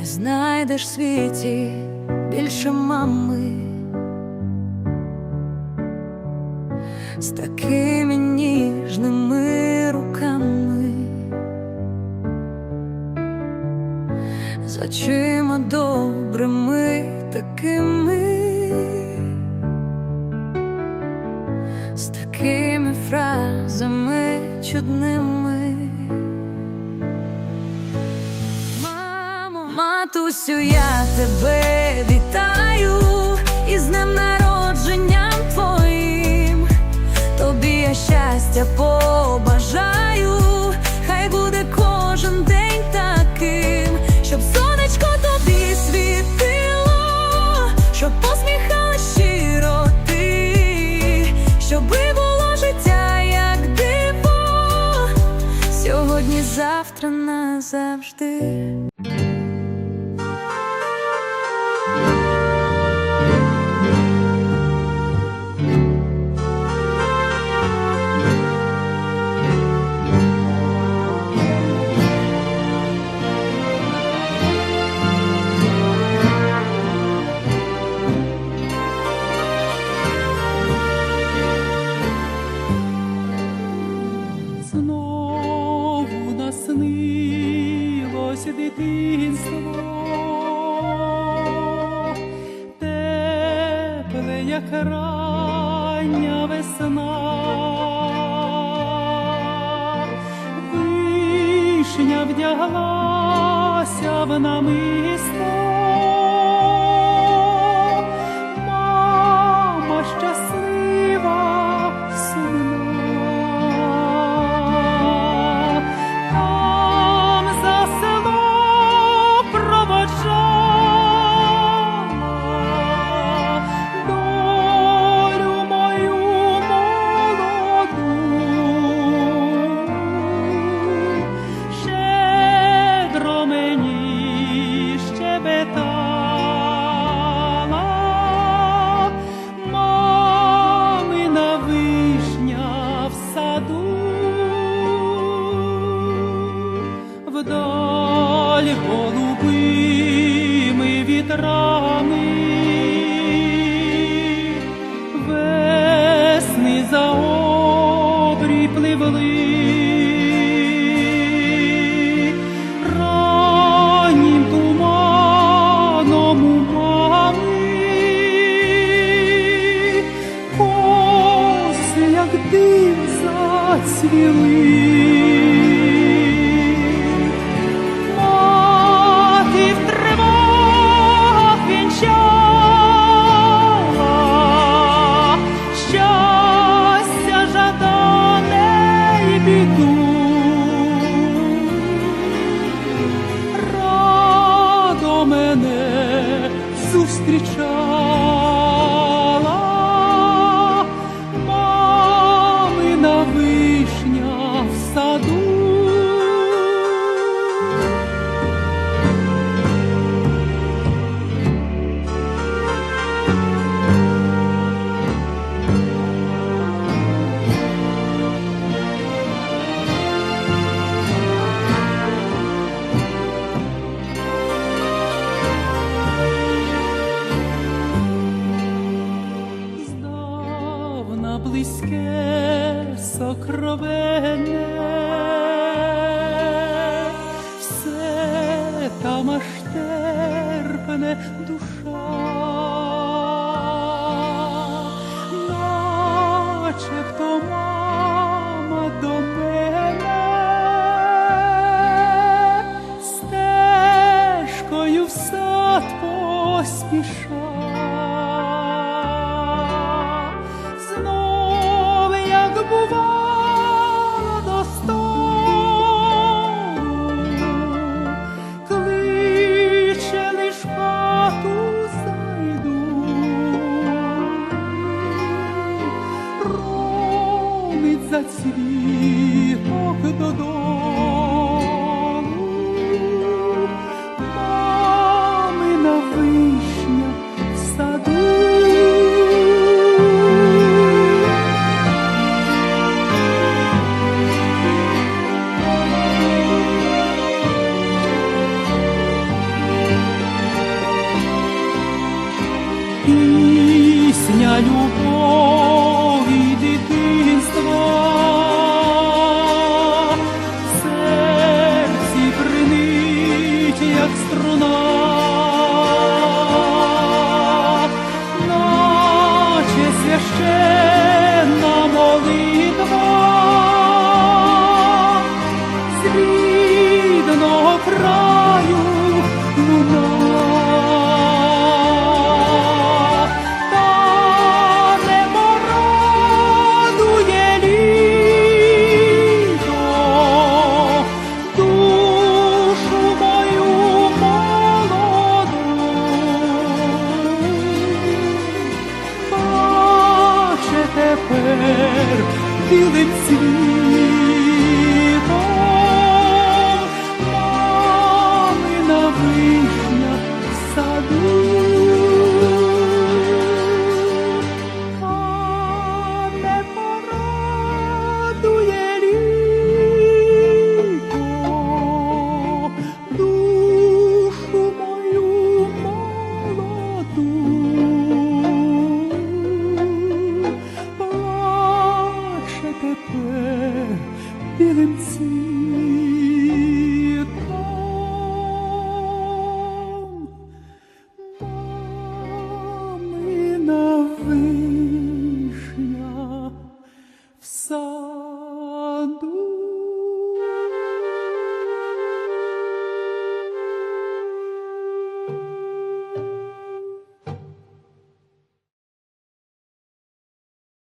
не знайдеш в світі більше мами. З такими ніжними руками, з очима добрими такими, з такими фразами чудними. Матусю, я тебе вітаю дитинство, тепле, як рання весна, вишня вдяглася в намисто, tra близьке сокровенне, все там аж терпне душа, начебто мама до мене. Стежкою в сад поспіша. jeszcze feel it too. listen